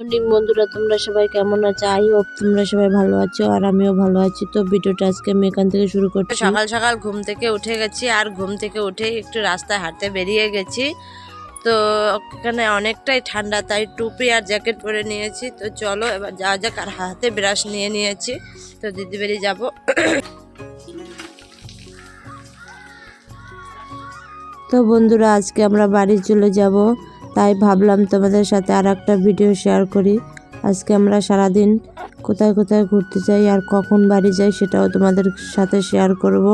Morning বন্ধুরা তোমরা সবাই কেমন আছো? আই হোপ তোমরা সবাই ভালো আছো আর আমিও ভালো আছি। তো ভিডিওটা আজকে আমি এখান থেকে শুরু করছি। সকাল সকাল ঘুম থেকে উঠে গেছি আর ঘুম থেকে উঠেই একটু রাস্তায় হাঁটতে বেরিয়ে গেছি। তো এখানে অনেকটাই ঠান্ডা তাই টুপি আর জ্যাকেট পরে নিয়েছি। তো চলো এবার যা যাক আর হাতে ব্রাশ নিয়ে নিয়েছি। তো দিদি বেরিয়ে যাব। তো বন্ধুরা আজকে আমরা বাড়ি চলে যাব। তাই ভাবলাম তোমাদের সাথে আর একটা ভিডিও শেয়ার করি। আজকে আমরা সারাদিন কোথায় কোথায় ঘুরতে যাই আর কখন বাড়ি যাই সেটাও তোমাদের সাথে শেয়ার করব।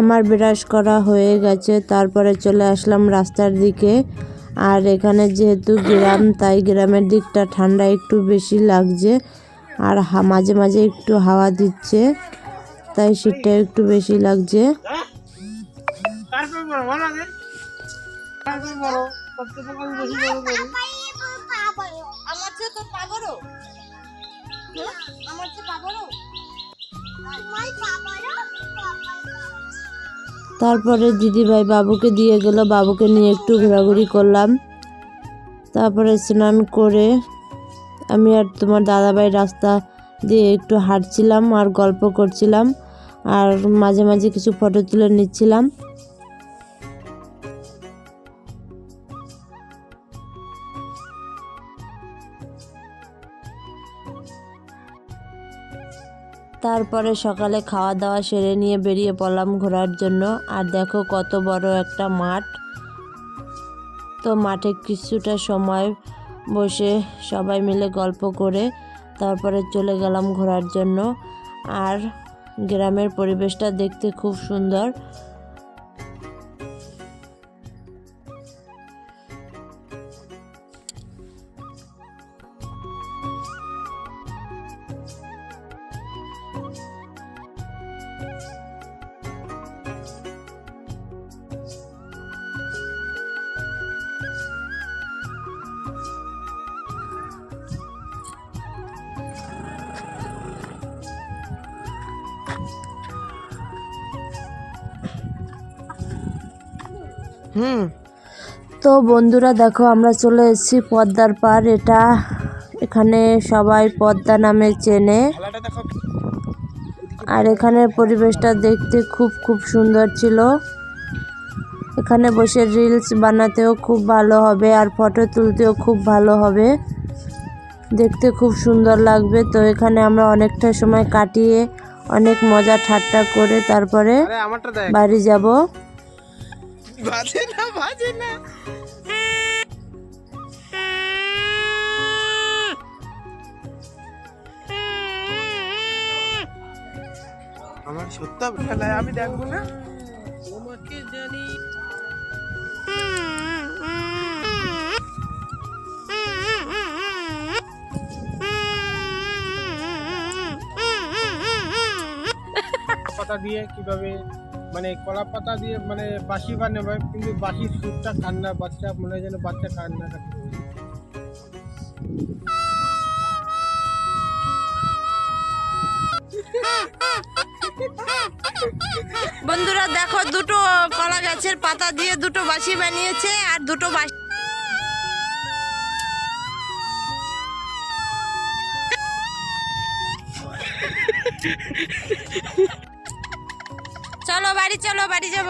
আমার ব্রাশ করা হয়ে গেছে, তারপরে চলে আসলাম রাস্তার দিকে। আর এখানে যেহেতু গ্রাম তাই গ্রামের দিকটা ঠান্ডা একটু বেশি লাগছে। আর হা- মাঝে মাঝে একটু হাওয়া দিচ্ছে তাই শীতটা একটু বেশি লাগছে। আমার তারপরে দিদিভাই বাবুকে দিয়ে গেল। বাবুকে নিয়ে একটু ঘোরাঘুরি করলাম। তারপরে স্নান করে আমি আর তোমার দাদাভাই রাস্তা দিয়ে একটু হাঁটছিলাম আর গল্প করছিলাম। আর মাঝে মাঝে কিছু ফটো তুলে নিচ্ছিলাম। তারপরে সকালে খাওয়া দাওয়া সেরে নিয়ে বেরিয়ে পড়লাম ঘোরার জন্য। আর দেখো কত বড় একটা মাঠ। তো মাঠে কিছুটা সময় বসে সবাই মিলে গল্প করে তারপরে চলে গেলাম ঘোরার জন্য। আর গ্রামের পরিবেশটা দেখতে খুব সুন্দর। হুম। তো বন্ধুরা দেখো আমরা চলে এসেছি পদ্মার পার এটা এখানে সবাই পদ্মা নামে চেনে। আর এখানের পরিবেশটা দেখতে খুব খুব সুন্দর ছিল। এখানে বসে রিলস বানাতেও খুব ভালো হবে আর ফটো তুলতেও খুব ভালো হবে। দেখতে খুব সুন্দর লাগবে। তো এখানে আমরা অনেকটা সময় কাটিয়ে অনেক মজা ঠাট্টা করে তারপরে বাড়ি যাব। বাজে না বাজে না। আমার সত্য খেলায় আমি দেখব না? তোমাকে জানি। পাতা দিয়ে কীভাবে মানে কলা পাতা দিয়ে মানে বাঁশি বানাবে কিন্তু বাঁশির সুরটা কান্না, বাচ্চা মনে হয় যেন বাচ্চা কান্না কাটি বন্ধুরা, দেখো, দুটো কলা গাছের পাতা দিয়ে দুটো বাঁশি বানিয়েছে আর দুটো চলো বাড়ি চলো, বাড়ি যাব।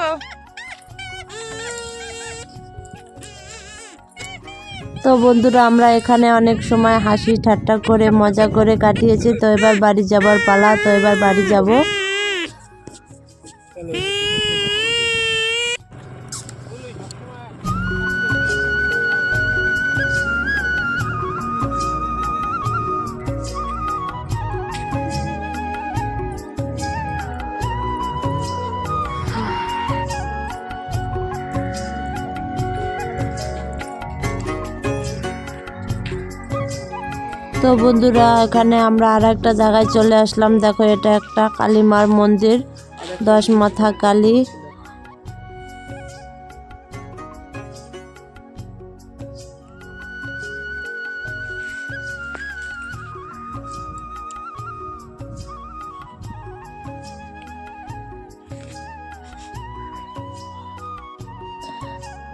তো বন্ধুরা, আমরা এখানে অনেক সময় হাসি ঠাট্টা করে, মজা করে কাটিয়েছি। তো এবার বাড়ি যাবার পালা, তো এবার বাড়ি যাব। তো বন্ধুরা, এখানে আমরা আর একটা জায়গায় চলে আসলাম। দেখো, এটা একটা কালীমার মন্দির, দশ মাথা কালী।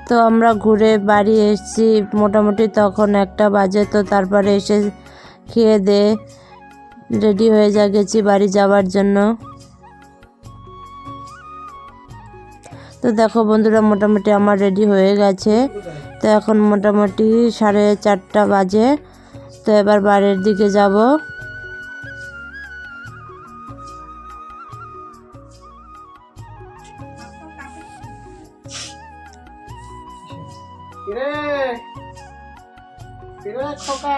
তো আমরা ঘুরে বাড়ি এসেছি। মোটামুটি তখন একটা বাজে, তো তারপরে এসে খেয়ে দে। রেডি হয়ে যা, গেছি বাড়ি যাওয়ার জন্য। তো দেখো বন্ধুরা, মোটামুটি আমার রেডি হয়ে গেছে। তো এখন মোটামুটি সাড়ে চারটা বাজে। তো এবার বাড়ির দিকে যাব। খোকা?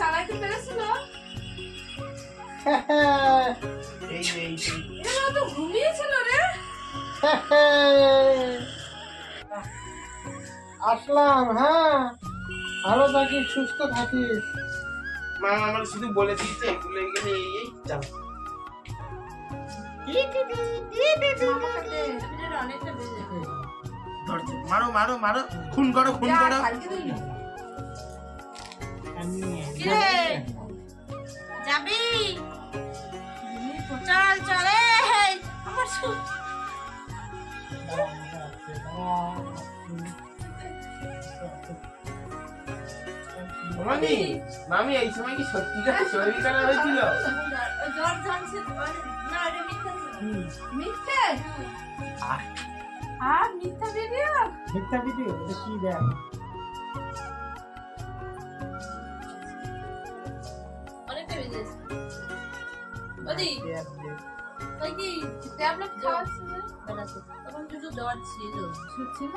চালাইতে পেরেছিল তো ঘুমিয়েছিল রে। আসলাম হ্যাঁ। ভালো থাকিস সুস্থ থাকিস। মা আমার শুধু বলে দিয়েছে এগুলো এখানে এই এই যাও। মারো মারো মারো। খুন করো খুন কিরে। যাবি? চল চল আমার মামি মামি এই সময় কি সত্যিকার শরীর খারাপ হয়েছিল? জ্বর না মিথ্যা। আর মিথ্যা ভিডিও মিথ্যা ভিডিও এটা কি দেখ? ওদি ওই কি ট্যাবলেট তখন জ্বর ছিল শুনছিল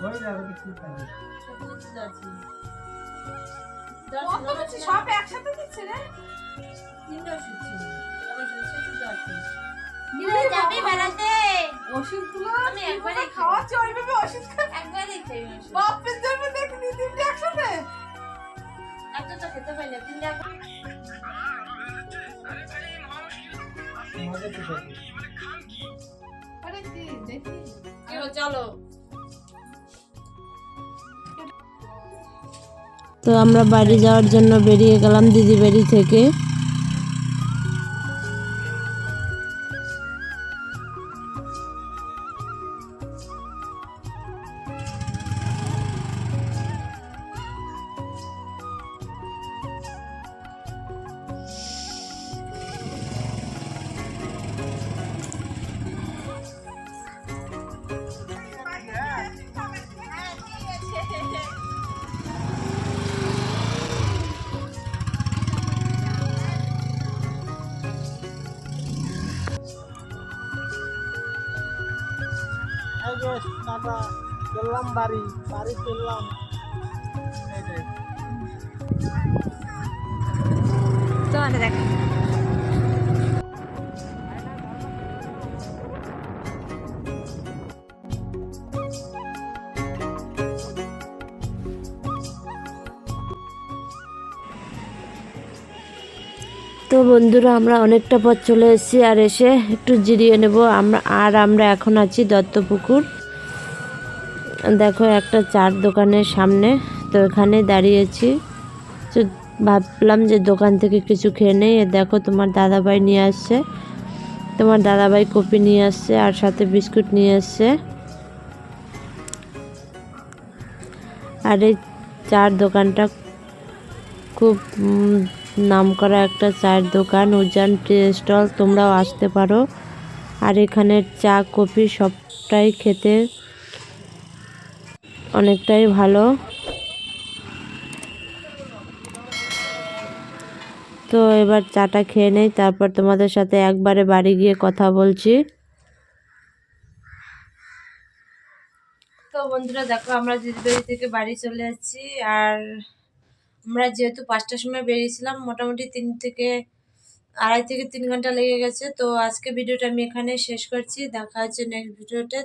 হয়ে যাবে কিছু থাকবে সব কিছু জ্বর ছিল ছিল, ছিল, একসাথে দিচ্ছে রে তিনটে ওষুধ ছিল আমার শুধু জ্বর ছিল যাবি বেড়াতে ওষুধগুলো আমি আমি একবারে খাওয়াচ্ছি ওইভাবে ওষুধ খা খেয়ে ওষুধ বাপের জন্য দেখি তিনটে একসাথে এত তো খেতে পারি না তিনটে তো আমরা বাড়ি যাওয়ার জন্য বেরিয়ে গেলাম দিদি বাড়ি থেকে। এই যে টাটা চললাম বাড়ি বাড়ি চললাম দেখা। তো বন্ধুরা, আমরা অনেকটা পথ চলে এসেছি আর এসে একটু জিরিয়ে নেব। আমরা, আর আমরা এখন আছি দত্তপুকুর। দেখো, একটা চার দোকানের সামনে তো এখানে দাঁড়িয়েছি তো ভাবলাম যে দোকান থেকে কিছু খেয়ে নেই। দেখো, তোমার দাদাভাই নিয়ে আসছে। তোমার দাদাভাই কপি নিয়ে আসছে আর সাথে বিস্কুট নিয়ে আসছে। আর এই চার দোকানটা খুব উম, নামকরা একটা চায়ের দোকান উজান টি স্টল তোমরাও আসতে পারো। আর এখানে চা কফি সবটাই খেতে অনেকটাই ভালো। তো এবার চাটা খেয়ে নেই তারপর তোমাদের সাথে একবারে বাড়ি গিয়ে কথা বলছি। তো বন্ধুরা দেখো আমরা দিদিবাড়ি থেকে বাড়ি চলে যাচ্ছি আর আমরা যেহেতু পাঁচটার সময় বেরিয়েছিলাম, মোটামুটি তিন থেকে আড়াই থেকে তিন ঘণ্টা লেগে গেছে। তো আজকে ভিডিওটা আমি এখানে শেষ করছি। দেখা হচ্ছে নেক্সট ভিডিওতে।